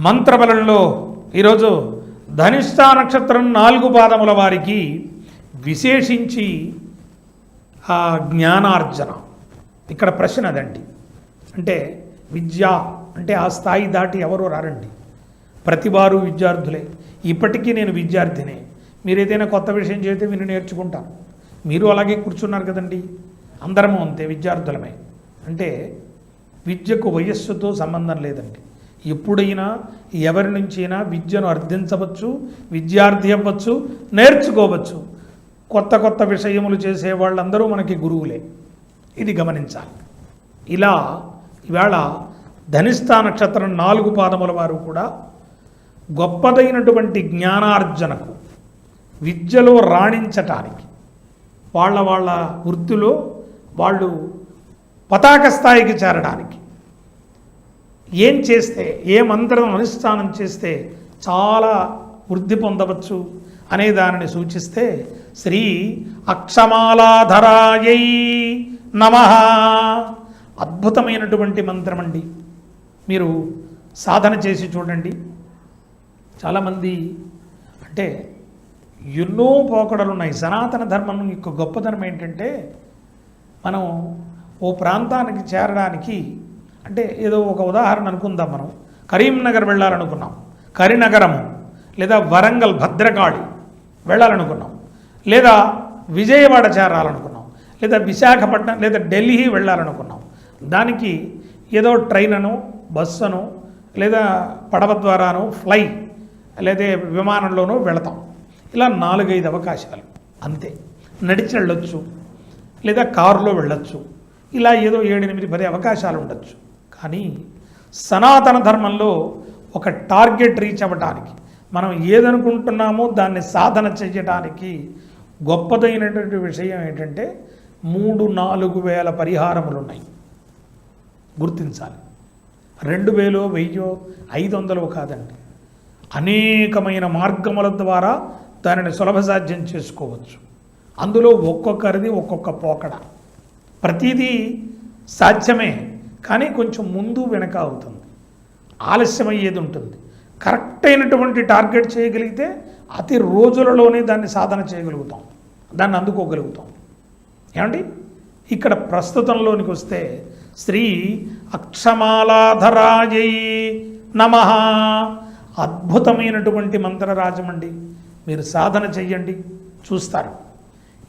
మంత్రబలంలో ఈరోజు ధనిష్టా నక్షత్రం నాలుగు పాదముల వారికి విశేషించి ఆ జ్ఞానార్జన. ఇక్కడ ప్రశ్న అదండి. అంటే విద్య అంటే ఆ స్థాయి దాటి ఎవరు రారండి? ప్రతివారు విద్యార్థులే. ఇప్పటికీ నేను విద్యార్థినే. మీరు ఏదైనా కొత్త విషయం చేస్తే విని నేర్చుకుంటాను. మీరు అలాగే కూర్చున్నారు కదండి. అందరము అంతే విద్యార్థులమే. అంటే విద్యకు వయస్సుతో సంబంధం లేదండి. ఎప్పుడైనా ఎవరి నుంచైనా విద్యను అర్థించవచ్చు విద్యార్థి అవ్వచ్చు నేర్చుకోవచ్చు. కొత్త కొత్త విషయములు చేసే వాళ్ళందరూ మనకి గురువులే. ఇది గమనించాలి. ఇలా ఇవాళ ధనిష్టా నక్షత్రం నాలుగు పాదముల వారు కూడా గొప్పదైనటువంటి జ్ఞానార్జనకు విద్యలో రాణించటానికి వాళ్ళ వాళ్ళ వృత్తిలో వాళ్ళు పతాక స్థాయికి చేరడానికి ఏం చేస్తే ఏ మంత్రం అనుష్ఠానం చేస్తే చాలా వృద్ధి పొందవచ్చు అనే దానిని సూచిస్తే శ్రీ అక్షమాలాధరాయై నమ. అద్భుతమైనటువంటి మంత్రం అండి మీరు సాధన చేసి చూడండి. చాలామంది అంటే ఎన్నో పోకడలు ఉన్నాయి సనాతన ధర్మం యొక్క గొప్పతనం ఏంటంటే మనం ఓ ప్రాంతానికి చేరడానికి అంటే ఏదో ఒక ఉదాహరణ అనుకుందాం మనం. కరీంనగర్ వెళ్ళాలనుకున్నాం. కరీనగరము లేదా వరంగల్ భద్రకాళి వెళ్ళాలనుకున్నాం. లేదా విజయవాడ చేరాలనుకున్నాం. లేదా విశాఖపట్నం లేదా ఢిల్లీ వెళ్ళాలనుకున్నాం. దానికి ఏదో ట్రైన్ అను బస్సు అను లేదా పడవ ద్వారానో ఫ్లై లేదా విమానంలోనూ వెళతాం. ఇలా నాలుగైదు అవకాశాలు. అంతే. నడిచి వెళ్ళొచ్చు. లేదా కారులో వెళ్ళొచ్చు. ఇలా ఏదో ఏడెనిమిది పది అవకాశాలు ఉండొచ్చు. కానీ సనాతన ధర్మంలో ఒక టార్గెట్ రీచ్ అవ్వడానికి మనం ఏదనుకుంటున్నామో దాన్ని సాధన చేయటానికి గొప్పదైనటువంటి విషయం ఏంటంటే మూడు నాలుగు వేల పరిహారములు ఉన్నాయి గుర్తించాలి. రెండు వేలో వెయ్యో ఐదు వందలు కాదండి. అనేకమైన మార్గముల ద్వారా దానిని సులభసాధ్యం చేసుకోవచ్చు. అందులో ఒక్కొక్కరిది ఒక్కొక్క పోకడ. ప్రతిదీ సాధ్యమే. కానీ కొంచెం ముందు వెనక అవుతుంది. ఆలస్యమయ్యేది ఉంటుంది. కరెక్ట్ అయినటువంటి టార్గెట్ చేయగలిగితే అతి రోజులలోనే దాన్ని సాధన చేయగలుగుతాం. దాన్ని అందుకోగలుగుతాం. ఏమండి? ఇక్కడ ప్రస్తుతంలోనికి వస్తే శ్రీ అక్షమాలాధరాయై నమ. అద్భుతమైనటువంటి మంత్రరాజమండి. మీరు సాధన చెయ్యండి. చూస్తారు.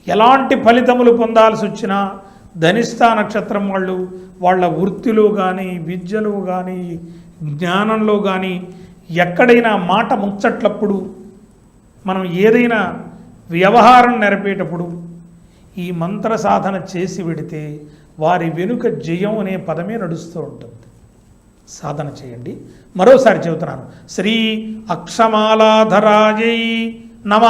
ఎలాంటి ఫలితములు పొందాల్సి వచ్చినా ధనిష్టా నక్షత్రం వాళ్ళు వాళ్ళ వృత్తిలో కానీ విద్యలో కానీ జ్ఞానంలో కానీ ఎక్కడైనా మాట ముచ్చట్లప్పుడు మనం ఏదైనా వ్యవహారం నెరపేటప్పుడు ఈ మంత్ర సాధన చేసి వెడితే వారి వెనుక జయం అనే పదమే నడుస్తూ ఉంటుంది. సాధన చేయండి. మరోసారి చెబుతున్నాను. శ్రీ అక్షమాలాధరాజై నమ.